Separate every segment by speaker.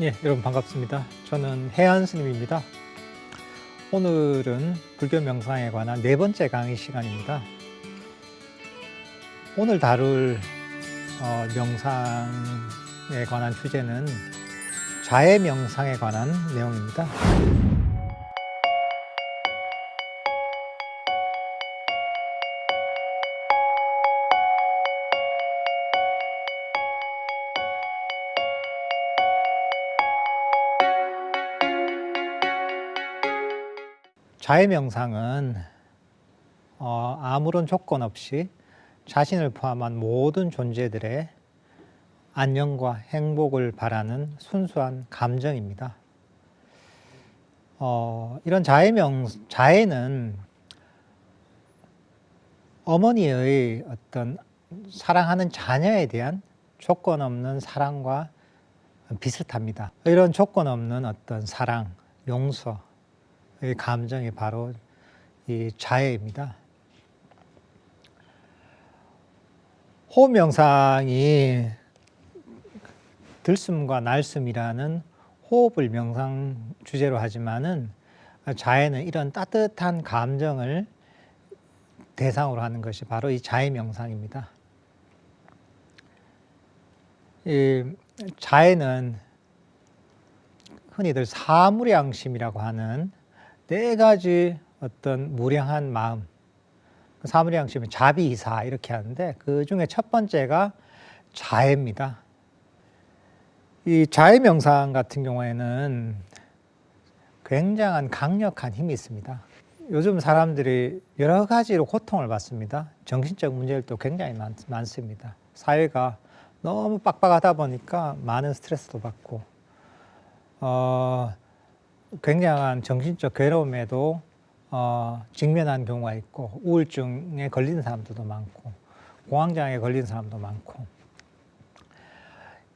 Speaker 1: 예, 여러분 반갑습니다. 저는 해안 스님입니다. 오늘은 불교 명상에 관한 네 번째 강의 시간입니다. 오늘 다룰 어, 명상에 관한 주제는 자해 명상에 관한 내용입니다. 자해 명상은 어, 아무런 조건 없이 자신을 포함한 모든 존재들의 안녕과 행복을 바라는 순수한 감정입니다. 어, 이런 자해명 자해는 어머니의 어떤 사랑하는 자녀에 대한 조건 없는 사랑과 비슷합니다. 이런 조건 없는 어떤 사랑, 용서, 이 감정이 바로 이 자해입니다. 호흡 명상이 들숨과 날숨이라는 호흡을 명상 주제로 하지만은 자해는 이런 따뜻한 감정을 대상으로 하는 것이 바로 이 자해 명상입니다. 이 자해는 흔히들 사무량심이라고 하는 네 가지 어떤 무량한 마음, 사무량심은 자비이사 이렇게 하는데 그 중에 첫 번째가 자해입니다. 이 자해 명상 같은 경우에는 굉장한 강력한 힘이 있습니다. 요즘 사람들이 여러 가지로 고통을 받습니다. 정신적 문제들도 굉장히 많, 많습니다. 사회가 너무 빡빡하다 보니까 많은 스트레스도 받고, 어, 굉장한 정신적 괴로움에도 어, 직면한 경우가 있고 우울증에 걸리는 사람들도 많고 공황장애에 걸리는 사람도 많고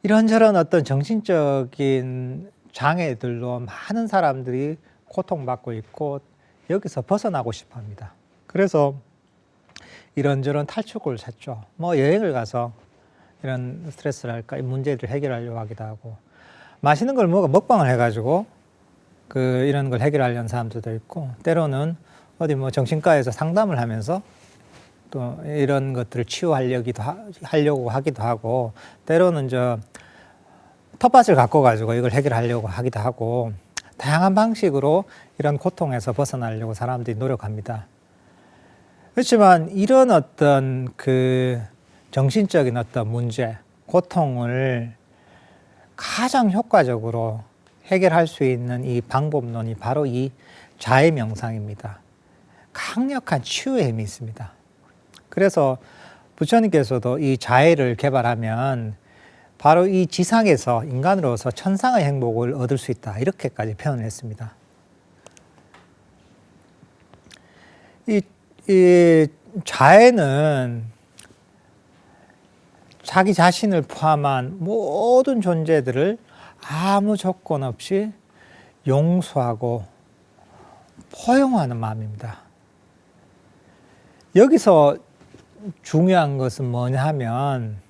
Speaker 1: 이런저런 어떤 정신적인 장애들로 많은 사람들이 고통받고 있고 여기서 벗어나고 싶어 합니다. 그래서 이런저런 탈출구를 찾죠. 뭐 여행을 가서 이런 스트레스랄까, 이 문제들을 해결하려고 하기도 하고 맛있는 걸 먹어 먹방을 해가지고 그 이런 걸 해결하려는 사람들도 있고 때로는 어디 뭐 정신과에서 상담을 하면서 또 이런 것들을 치유하려기도 하, 하려고 하기도 하고 때로는 저 텃밭을 갖고 가지고 이걸 해결하려고 하기도 하고 다양한 방식으로 이런 고통에서 벗어나려고 사람들이 노력합니다. 그렇지만 이런 어떤 그 정신적인 어떤 문제, 고통을 가장 효과적으로 해결할 수 있는 이 방법론이 바로 이 자해 명상입니다. 강력한 치유의 힘이 있습니다. 그래서 부처님께서도 이 자해를 개발하면 바로 이 지상에서 인간으로서 천상의 행복을 얻을 수 있다. 이렇게까지 표현을 했습니다. 이, 이 자해는 자기 자신을 포함한 모든 존재들을 아무 조건 없이 용서하고 포용하는 마음입니다. 여기서 중요한 것은 뭐냐 하면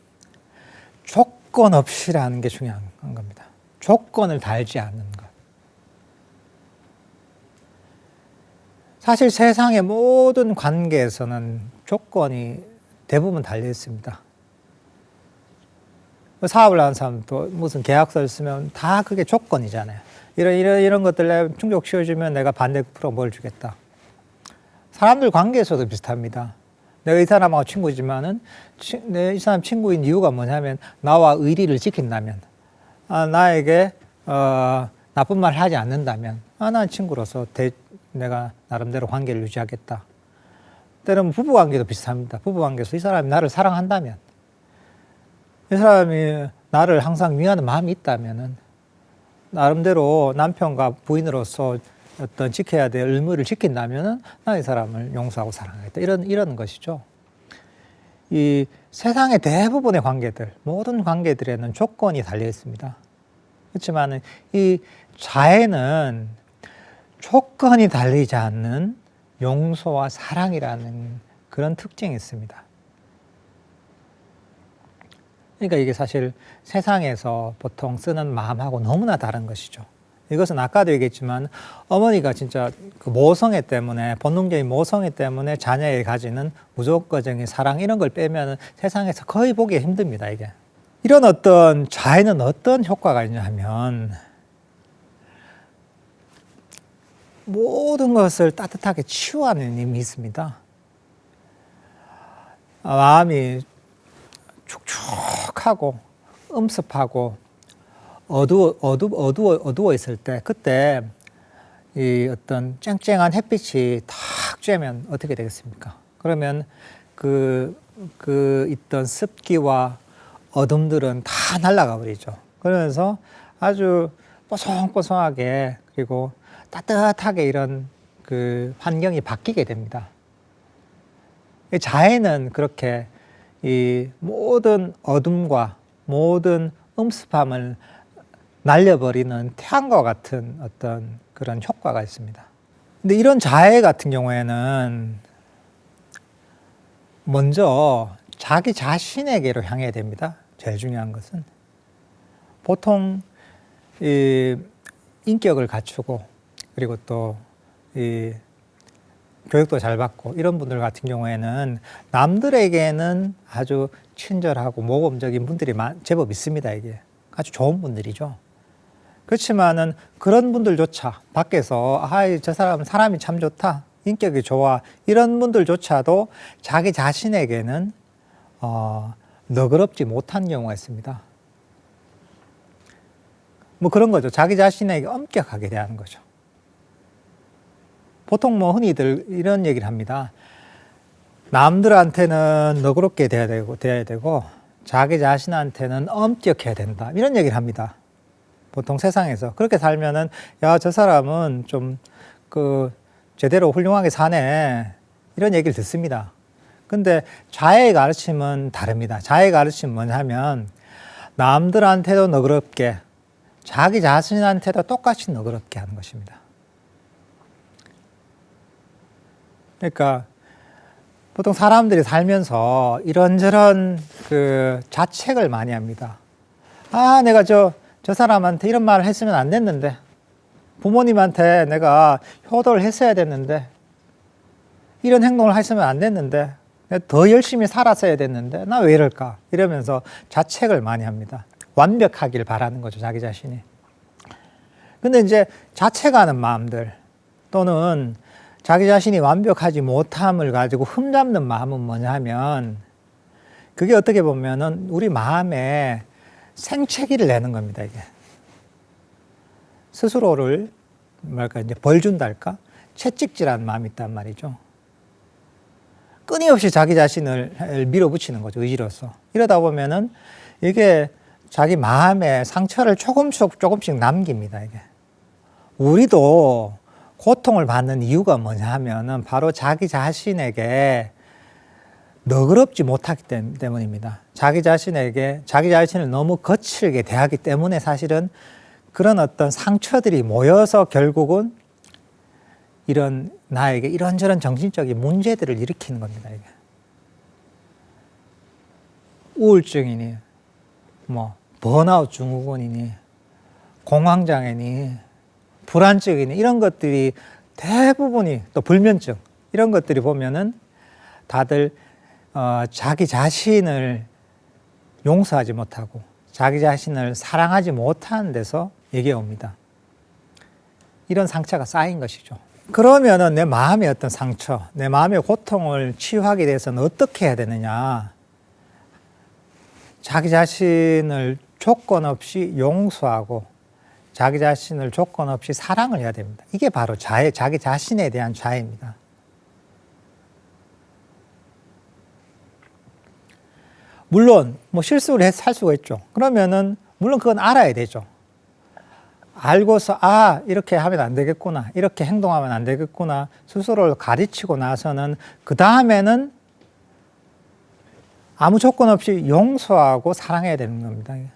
Speaker 1: 조건 없이라는 게 중요한 겁니다. 조건을 달지 않는 것. 사실 세상의 모든 관계에서는 조건이 대부분 달려 있습니다. 사업을 하는 사람도 무슨 계약서를 쓰면 다 그게 조건이잖아요. 이런, 이런, 이런 것들 내가 충족 씌워주면 내가 반대 프로 주겠다. 사람들 관계에서도 비슷합니다. 내가 이 사람하고 친구지만은 내 이 사람 친구인 이유가 뭐냐면 나와 의리를 지킨다면 아, 나에게 어, 나쁜 말 하지 않는다면 아, 난 친구로서 대, 내가 나름대로 관계를 유지하겠다. 때로는 부부 관계도 비슷합니다. 부부 관계에서 이 사람이 나를 사랑한다면 이 사람이 나를 항상 위하는 마음이 있다면은 나름대로 남편과 부인으로서 어떤 지켜야 될 의무를 지킨다면은 나이 사람을 용서하고 사랑하겠다. 이런 이런 것이죠. 이 세상의 대부분의 관계들, 모든 관계들에는 조건이 달려 있습니다. 그렇지만 이 자해는 조건이 달리지 않는 용서와 사랑이라는 그런 특징이 있습니다. 그러니까 이게 사실 세상에서 보통 쓰는 마음하고 너무나 다른 것이죠. 이것은 아까도 얘기했지만 어머니가 진짜 그 모성애 때문에 본능적인 모성애 때문에 자녀에 가지는 무조건적인 사랑 이런 걸 빼면 세상에서 거의 보기 힘듭니다 이게 이런 어떤 자에는 어떤 효과가 있냐 하면 모든 것을 따뜻하게 치유하는 힘이 있습니다. 아, 마음이 축축하고 음습하고 어두워 어두 어두워 어두워 있을 때 그때 이 어떤 쨍쨍한 햇빛이 탁 쬐면 어떻게 되겠습니까? 그러면 그, 그 있던 습기와 어둠들은 다 날아가 버리죠. 그러면서 아주 뽀송뽀송하게 그리고 따뜻하게 이런 그 환경이 바뀌게 됩니다. 이 자해는 그렇게 이 모든 어둠과 모든 음습함을 날려버리는 태양과 같은 어떤 그런 효과가 있습니다. 근데 이런 자해 같은 경우에는 먼저 자기 자신에게로 향해야 됩니다. 제일 중요한 것은 보통 이 인격을 갖추고 그리고 또이 교육도 잘 받고 이런 분들 같은 경우에는 남들에게는 아주 친절하고 모범적인 분들이 많- 제법 있습니다. 이게 아주 좋은 분들이죠. 그렇지만은 그런 분들조차 밖에서 아이 저 사람 사람이 참 좋다 인격이 좋아 이런 분들조차도 자기 자신에게는 어, 너그럽지 못한 경우가 있습니다. 뭐 그런 거죠. 자기 자신에게 엄격하게 대하는 거죠. 보통 뭐 흔히들 이런 얘기를 합니다. 남들한테는 너그럽게 대해야 되고, 대해야 되고, 자기 자신한테는 엄격해야 된다. 이런 얘기를 합니다. 보통 세상에서. 그렇게 살면은, 야, 저 사람은 좀, 그, 제대로 훌륭하게 사네. 이런 얘기를 듣습니다. 근데 자의 가르침은 다릅니다. 자의 가르침은 뭐냐면, 남들한테도 너그럽게, 자기 자신한테도 똑같이 너그럽게 하는 것입니다. 그러니까 보통 사람들이 살면서 이런저런 그 자책을 많이 합니다. 아, 내가 저, 저 사람한테 이런 말을 했으면 안 됐는데. 부모님한테 내가 효도를 했어야 됐는데. 이런 행동을 했으면 안 됐는데. 더 열심히 살았어야 됐는데. 나 왜 이럴까? 이러면서 자책을 많이 합니다. 완벽하길 바라는 거죠, 자기 자신이. 근데 이제 자책하는 마음들 또는 자기 자신이 완벽하지 못함을 가지고 흠잡는 마음은 뭐냐 하면 그게 어떻게 보면은 우리 마음에 생채기를 내는 겁니다, 이게. 스스로를 뭐랄까 이제 벌 준달까? 채찍질하는 마음이 있단 말이죠. 끊임없이 자기 자신을 밀어붙이는 거죠, 의지로서. 이러다 보면은 이게 자기 마음에 상처를 조금씩 조금씩 남깁니다, 이게. 우리도 고통을 받는 이유가 뭐냐 하면은 바로 자기 자신에게 너그럽지 못하기 때문- 때문입니다. 자기 자신에게 자기 자신을 너무 거칠게 대하기 때문에 사실은 그런 어떤 상처들이 모여서 결국은 이런 나에게 이런저런 정신적인 문제들을 일으키는 겁니다. 이게. 우울증이니 뭐 번아웃 증후군이니 공황장애니 불안증이니 이런 것들이 대부분이 또 불면증 이런 것들이 보면은 다들 어, 자기 자신을 용서하지 못하고 자기 자신을 사랑하지 못하는 데서 얘기해 옵니다. 이런 상처가 쌓인 것이죠. 그러면은 내 마음의 어떤 상처, 내 마음의 고통을 치유하기 위해서는 어떻게 해야 되느냐? 자기 자신을 조건 없이 용서하고 자기 자신을 조건 없이 사랑을 해야 됩니다. 이게 바로 자애, 자기 자신에 대한 자애입니다. 물론 뭐 실수를 해서 살 수가 있죠. 그러면은 물론 그건 알아야 되죠. 알고서 아 이렇게 하면 안 되겠구나 이렇게 행동하면 안 되겠구나 스스로를 가르치고 나서는 그 다음에는 아무 조건 없이 용서하고 사랑해야 되는 겁니다.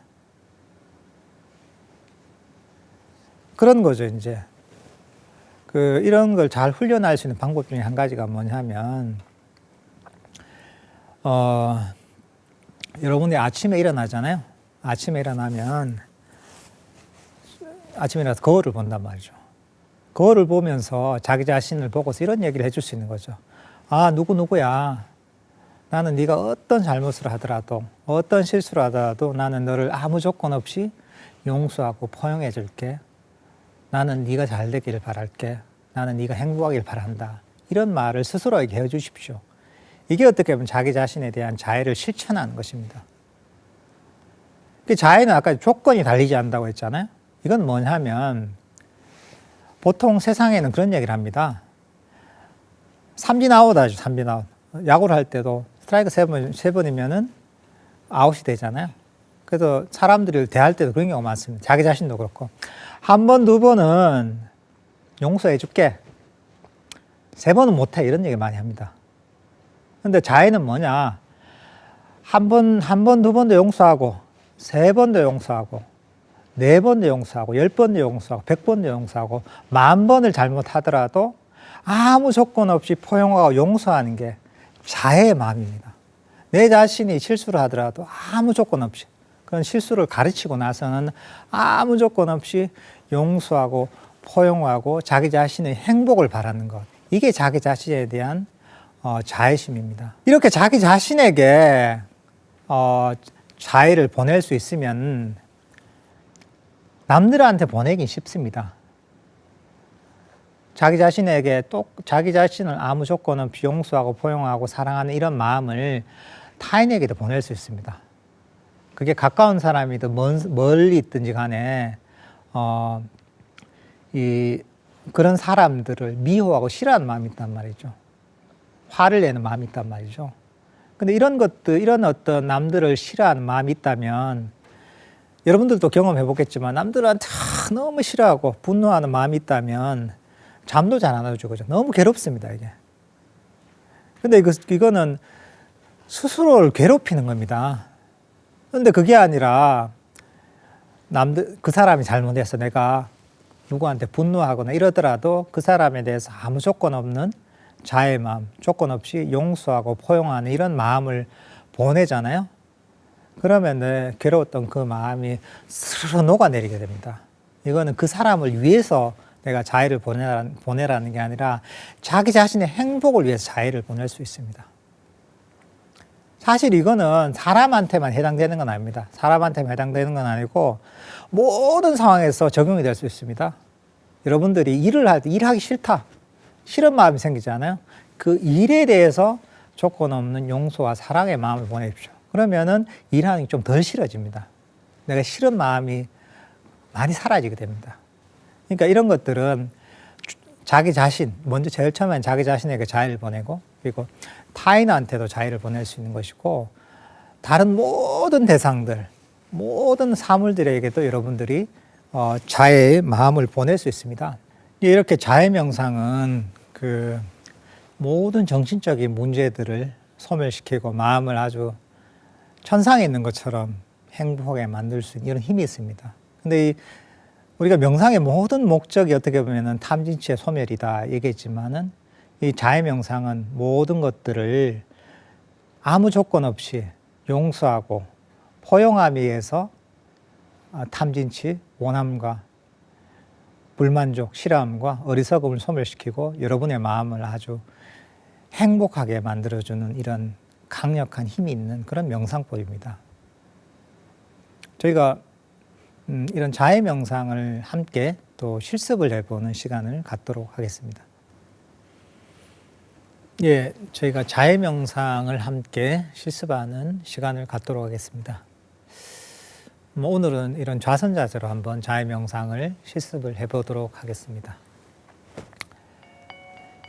Speaker 1: 그런 거죠 이제 그 이런 걸 잘 훈련할 수 있는 방법 중에 한 가지가 뭐냐면 어 여러분이 아침에 일어나잖아요. 아침에 일어나면 아침에 일어나서 거울을 본단 말이죠. 거울을 보면서 자기 자신을 보고서 이런 얘기를 해줄 수 있는 거죠. 아 누구 누구야. 나는 네가 어떤 잘못을 하더라도 어떤 실수를 하더라도 나는 너를 아무 조건 없이 용서하고 포용해 줄게. 나는 네가 잘 되기를 바랄게. 나는 네가 행복하길 바란다. 이런 말을 스스로에게 해 주십시오. 이게 어떻게 보면 자기 자신에 대한 자애를 실천하는 것입니다. 그 자애는 아까 조건이 달리지 않는다고 했잖아요. 이건 뭐냐면 보통 세상에는 그런 얘기를 합니다. 삼진 아웃 하죠, 삼진 아웃. 야구를 할 때도 스트라이크 세, 번, 세 번이면은 아웃이 되잖아요. 그래서 사람들을 대할 때도 그런 경우가 많습니다. 자기 자신도 그렇고. 한 번, 두 번은 용서해 줄게. 세 번은 못해. 이런 얘기 많이 합니다. 근데 자애는 뭐냐? 한 번, 한 번, 두 번도 용서하고, 세 번도 용서하고, 네 번도 용서하고, 열 번도 용서하고, 백 번도 용서하고, 만 번을 잘못하더라도 아무 조건 없이 포용하고 용서하는 게 자애의 마음입니다. 내 자신이 실수를 하더라도 아무 조건 없이 그런 실수를 가르치고 나서는 아무 조건 없이 용서하고 포용하고 자기 자신의 행복을 바라는 것. 이게 자기 자신에 대한 어, 자애심입니다. 이렇게 자기 자신에게 어, 자애를 보낼 수 있으면 남들한테 보내긴 쉽습니다. 자기 자신에게 또 자기 자신을 아무 조건 없이 용서하고 포용하고 사랑하는 이런 마음을 타인에게도 보낼 수 있습니다. 그게 가까운 사람이든 먼, 멀리 있든지 간에 어, 이 그런 사람들을 미워하고 싫어하는 마음이 있단 말이죠. 화를 내는 마음이 있단 말이죠. 근데 이런 것들, 이런 어떤 남들을 싫어하는 마음이 있다면 여러분들도 경험해 보겠지만 남들한테 너무 싫어하고 분노하는 마음이 있다면 잠도 잘안 오죠. 그죠? 너무 괴롭습니다, 이게. 근데 이거, 이거는 스스로를 괴롭히는 겁니다. 근데 그게 아니라 남들, 그 사람이 잘못해서 내가 누구한테 분노하거나 이러더라도 그 사람에 대해서 아무 조건 없는 자의 마음, 조건 없이 용서하고 포용하는 이런 마음을 보내잖아요. 그러면 내 괴로웠던 그 마음이 스르르 녹아내리게 됩니다. 이거는 그 사람을 위해서 내가 자해를 보내라는, 보내라는 게 아니라 자기 자신의 행복을 위해서 자해를 보낼 수 있습니다. 사실 이거는 사람한테만 해당되는 건 아닙니다. 사람한테만 해당되는 건 아니고 모든 상황에서 적용이 될 수 있습니다. 여러분들이 일을 할 때 일하기 싫다. 싫은 마음이 생기잖아요. 그 일에 대해서 조건 없는 용서와 사랑의 마음을 보내십시오. 그러면은 일하는 게 좀 덜 싫어집니다. 내가 싫은 마음이 많이 사라지게 됩니다. 그러니까 이런 것들은 자기 자신, 먼저 제일 처음엔 자기 자신에게 자의를 보내고, 그리고 타인한테도 자의를 보낼 수 있는 것이고, 다른 모든 대상들, 모든 사물들에게도 여러분들이 어, 자애의 마음을 보낼 수 있습니다. 이렇게 자애 명상은 그 모든 정신적인 문제들을 소멸시키고 마음을 아주 천상에 있는 것처럼 행복하게 만들 수 있는 이런 힘이 있습니다. 근데 이 우리가 명상의 모든 목적이 어떻게 보면은 탐진치의 소멸이다 얘기했지만은 이 자의 명상은 모든 것들을 아무 조건 없이 용서하고 포용함에 의해서 아, 탐진치, 원함과 불만족, 싫어함과 어리석음을 소멸시키고 여러분의 마음을 아주 행복하게 만들어주는 이런 강력한 힘이 있는 그런 명상법입니다. 저희가 음, 이런 자해 명상을 함께 또 실습을 해보는 시간을 갖도록 하겠습니다. 예, 저희가 자해 명상을 함께 실습하는 시간을 갖도록 하겠습니다. 뭐 오늘은 이런 좌선 자세로 한번 자해 명상을 실습을 해보도록 하겠습니다.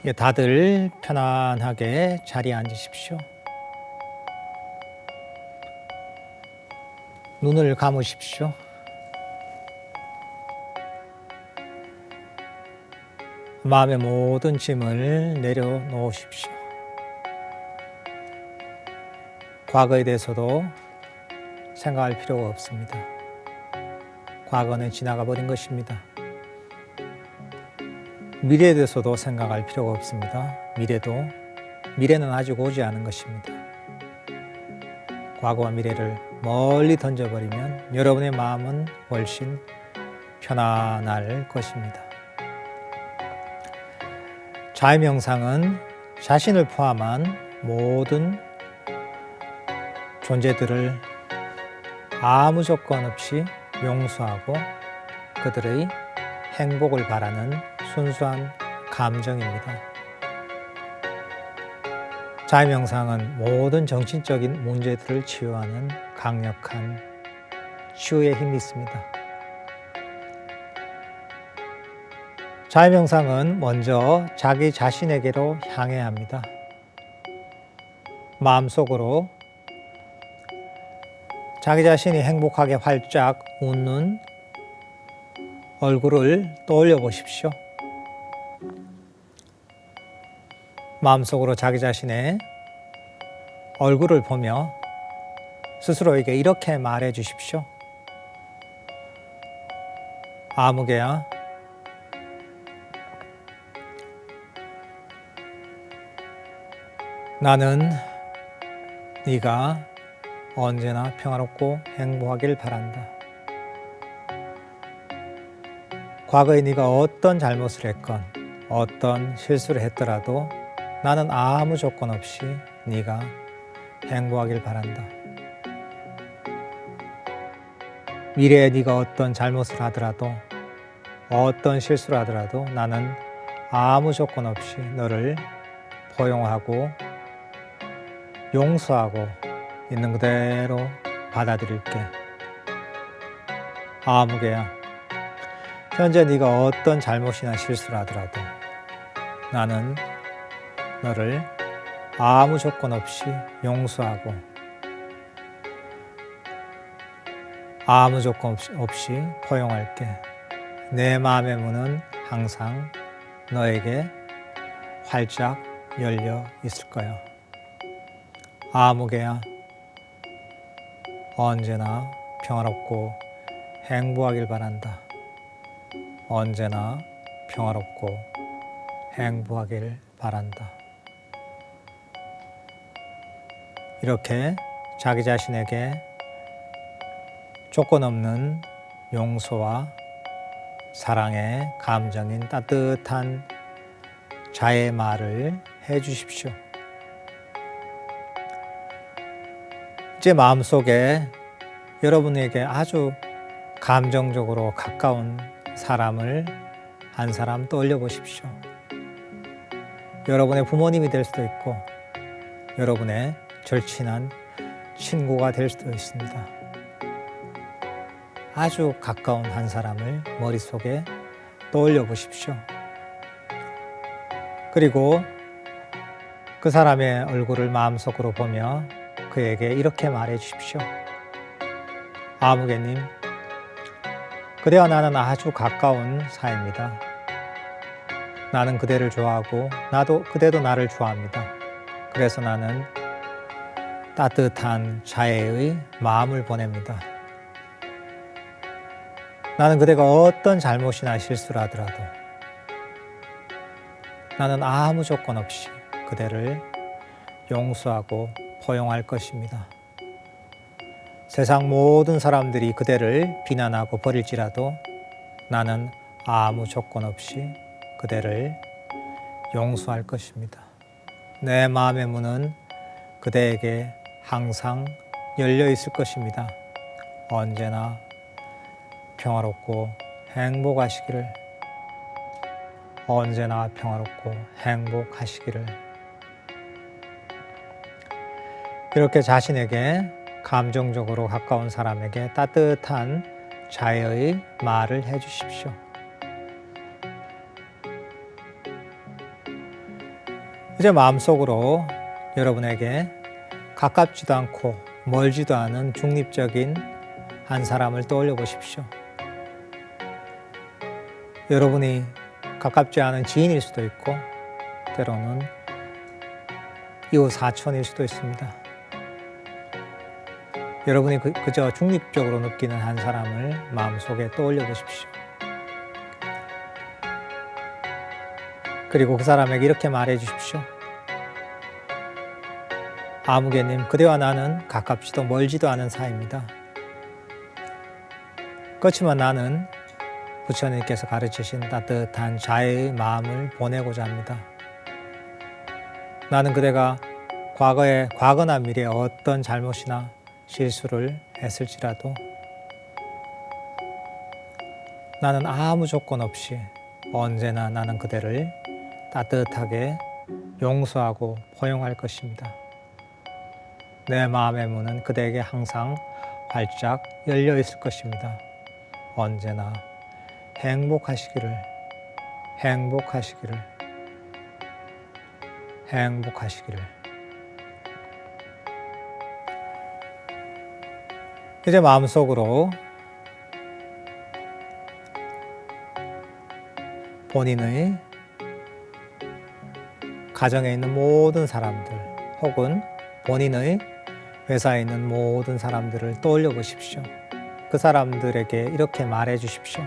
Speaker 1: 예, 다들 편안하게 자리에 앉으십시오. 눈을 감으십시오. 마음의 모든 짐을 내려놓으십시오. 과거에 대해서도 생각할 필요가 없습니다. 과거는 지나가 버린 것입니다. 미래에 대해서도 생각할 필요가 없습니다. 미래도 미래는 아직 오지 않은 것입니다. 과거와 미래를 멀리 던져버리면 여러분의 마음은 훨씬 편안할 것입니다. 자유명상은 자신을 포함한 모든 존재들을 아무 조건 없이 용서하고 그들의 행복을 바라는 순수한 감정입니다. 자유명상은 모든 정신적인 문제들을 치유하는 강력한 치유의 힘이 있습니다. 자유명상은 먼저 자기 자신에게로 향해야 합니다. 마음속으로 자기 자신이 행복하게 활짝 웃는 얼굴을 떠올려 보십시오. 마음속으로 자기 자신의 얼굴을 보며 스스로에게 이렇게 말해 주십시오. 아무개야, 나는 네가 언제나 평화롭고 행복하길 바란다. 과거에 네가 어떤 잘못을 했건 어떤 실수를 했더라도 나는 아무 조건 없이 네가 행복하길 바란다. 미래에 네가 어떤 잘못을 하더라도 어떤 실수를 하더라도 나는 아무 조건 없이 너를 포용하고 용서하고 있는 그대로 받아들일게. 아무개야. 현재 네가 어떤 잘못이나 실수를 하더라도 나는 너를 아무 조건 없이 용서하고 아무 조건 없이 포용할게. 내 마음의 문은 항상 너에게 활짝 열려 있을 거야. 아무개야. 언제나 평화롭고 행복하길 바란다. 언제나 평화롭고 행복하길 바란다. 이렇게 자기 자신에게 조건 없는 용서와 사랑의 감정인 따뜻한 자의 말을 해 주십시오. 제 마음속에 여러분에게 아주 감정적으로 가까운 사람을 한 사람 떠올려 보십시오. 여러분의 부모님이 될 수도 있고, 여러분의 절친한 친구가 될 수도 있습니다. 아주 가까운 한 사람을 머릿속에 떠올려 보십시오. 그리고 그 사람의 얼굴을 마음속으로 보며 그에게 이렇게 말해 주십시오. 아무개님, 그대와 나는 아주 가까운 사이입니다. 나는 그대를 좋아하고 나도 그대도 나를 좋아합니다. 그래서 나는 따뜻한 자애의 마음을 보냅니다. 나는 그대가 어떤 잘못이나 실수를 하더라도 나는 아무 조건 없이 그대를 용서하고 포용할 것입니다. 세상 모든 사람들이 그대를 비난하고 버릴지라도 나는 아무 조건 없이 그대를 용서할 것입니다. 내 마음의 문은 그대에게 항상 열려 있을 것입니다. 언제나 평화롭고 행복하시기를 언제나 평화롭고 행복하시기를 이렇게 자신에게 감정적으로 가까운 사람에게 따뜻한 자애의 말을 해 주십시오. 이제 마음속으로 여러분에게 가깝지도 않고 멀지도 않은 중립적인 한 사람을 떠올려 보십시오. 여러분이 가깝지 않은 지인일 수도 있고, 때로는 이웃 사촌일 수도 있습니다. 여러분이 그, 그저 중립적으로 느끼는 한 사람을 마음속에 떠올려 보십시오. 그리고 그 사람에게 이렇게 말해 주십시오. 아무개님, 그대와 나는 가깝지도 멀지도 않은 사이입니다. 그렇지만 나는 부처님께서 가르치신 따뜻한 자애의 마음을 보내고자 합니다. 나는 그대가 과거에 과거나 미래에 어떤 잘못이나 실수를 했을지라도 나는 아무 조건 없이 언제나 나는 그대를 따뜻하게 용서하고 포용할 것입니다. 내 마음의 문은 그대에게 항상 활짝 열려 있을 것입니다. 언제나 행복하시기를, 행복하시기를, 행복하시기를. 이제 마음속으로 본인의 가정에 있는 모든 사람들 혹은 본인의 회사에 있는 모든 사람들을 떠올려 보십시오. 그 사람들에게 이렇게 말해 주십시오.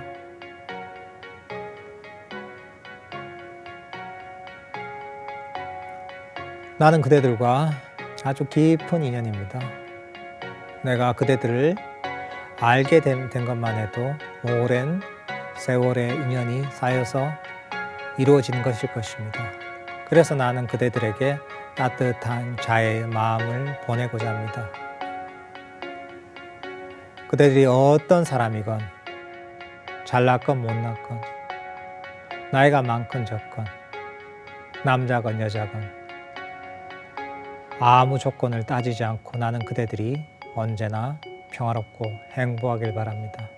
Speaker 1: 나는 그대들과 아주 깊은 인연입니다. 내가 그대들을 알게 된, 된 것만 해도 오랜 세월의 인연이 쌓여서 이루어진 것일 것입니다. 그래서 나는 그대들에게 따뜻한 자애의 마음을 보내고자 합니다. 그대들이 어떤 사람이건 잘났건 못났건 나이가 많건 적건 남자건 여자건 아무 조건을 따지지 않고 나는 그대들이 언제나 평화롭고 행복하길 바랍니다.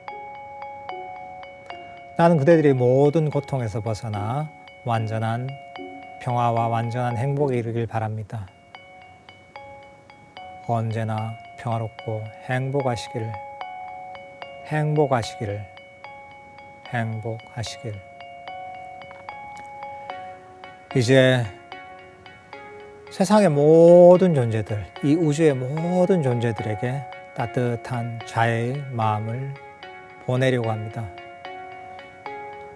Speaker 1: 나는 그대들이 모든 고통에서 벗어나 완전한 평화와 완전한 행복에 이르길 바랍니다. 언제나 평화롭고 행복하시기를, 행복하시기를, 행복하시길. 이제 세상의 모든 존재들, 이 우주의 모든 존재들에게 따뜻한 자애의 마음을 보내려고 합니다.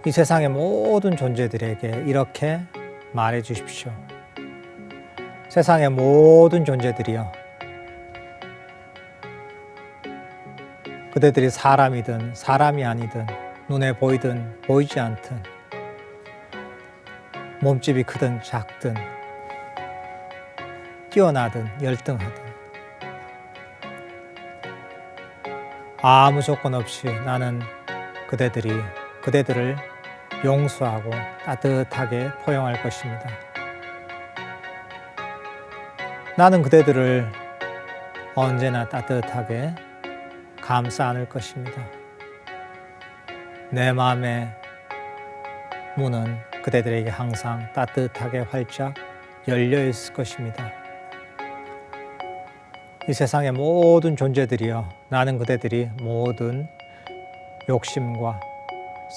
Speaker 1: 이 세상의 모든 존재들에게 이렇게 말해 주십시오. 세상의 모든 존재들이여. 그대들이 사람이든 사람이 아니든 눈에 보이든 보이지 않든 몸집이 크든 작든 뛰어나든 열등하든 아무 조건 없이 나는 그대들이 그대들을 용서하고 따뜻하게 포용할 것입니다. 나는 그대들을 언제나 따뜻하게 감싸 안을 것입니다. 내 마음의 문은 그대들에게 항상 따뜻하게 활짝 열려 있을 것입니다. 이 세상의 모든 존재들이여 나는 그대들이 모든 욕심과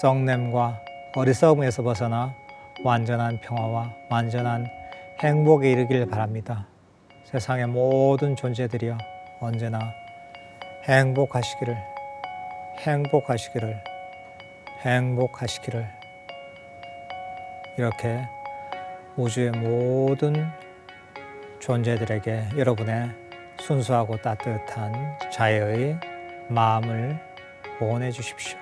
Speaker 1: 썩냄과 어리석음에서 벗어나 완전한 평화와 완전한 행복에 이르길 바랍니다. 세상의 모든 존재들이여 언제나 행복하시기를, 행복하시기를, 행복하시기를 이렇게 우주의 모든 존재들에게 여러분의 순수하고 따뜻한 자애의 마음을 보내 주십시오.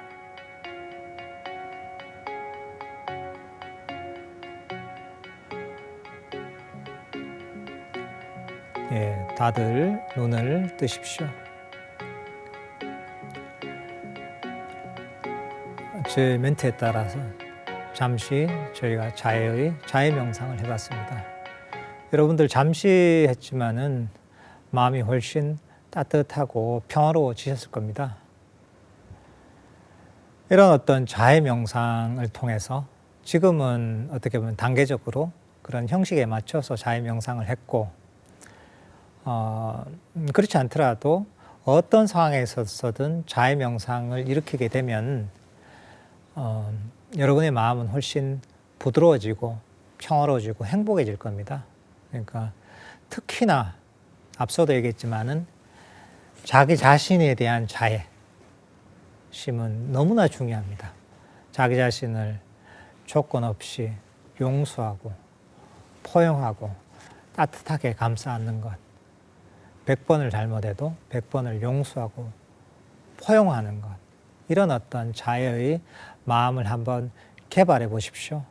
Speaker 1: 예, 다들 눈을 뜨십시오. 제 멘트에 따라서 잠시 저희가 자해의 자해 명상을 해봤습니다. 여러분들 잠시 했지만은 마음이 훨씬 따뜻하고 평화로워지셨을 겁니다. 이런 어떤 자해 명상을 통해서 지금은 어떻게 보면 단계적으로 그런 형식에 맞춰서 자해 명상을 했고 어, 음, 그렇지 않더라도 어떤 상황에 있어서든 자해 명상을 일으키게 되면 어, 여러분의 마음은 훨씬 부드러워지고 평화로워지고 행복해질 겁니다. 그러니까 특히나 앞서도 얘기했지만은 자기 자신에 대한 자애, 심은 너무나 중요합니다. 자기 자신을 조건 없이 용서하고 포용하고 따뜻하게 감싸 안는 것. 100번을 잘못해도 100번을 용서하고 포용하는 것. 이런 어떤 자애의 마음을 한번 개발해 보십시오.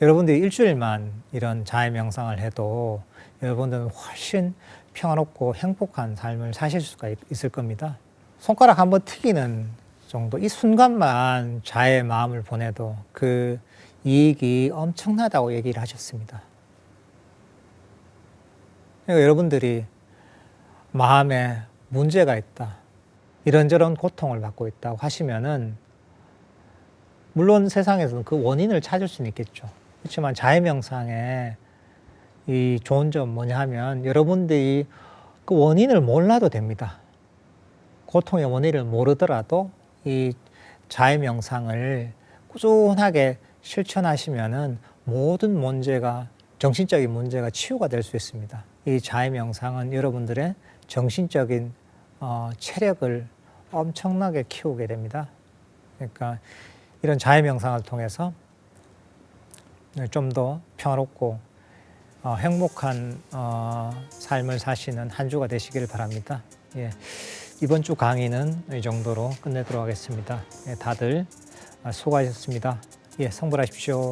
Speaker 1: 여러분들이 일주일만 이런 자애 명상을 해도 여러분들은 훨씬 평화롭고 행복한 삶을 사실 수가 있- 있을 겁니다. 손가락 한번 튀기는 정도, 이 순간만 자의 마음을 보내도 그 이익이 엄청나다고 얘기를 하셨습니다. 그러니까 여러분들이 마음에 문제가 있다, 이런저런 고통을 받고 있다고 하시면은 물론 세상에서는 그 원인을 찾을 수는 있겠죠. 그렇지만 자해 명상에 이 좋은 점 뭐냐 하면 여러분들이 그 원인을 몰라도 됩니다. 고통의 원인을 모르더라도 이 자해 명상을 꾸준하게 실천하시면은 모든 문제가 정신적인 문제가 치유가 될 수 있습니다. 이 자해 명상은 여러분들의 정신적인 어, 체력을 엄청나게 키우게 됩니다. 그러니까 이런 자해 명상을 통해서 좀 더 평화롭고 어, 행복한 어, 삶을 사시는 한 주가 되시기를 바랍니다. 예, 이번 주 강의는 이 정도로 끝내도록 하겠습니다. 예, 다들 아, 수고하셨습니다. 예, 성불하십시오.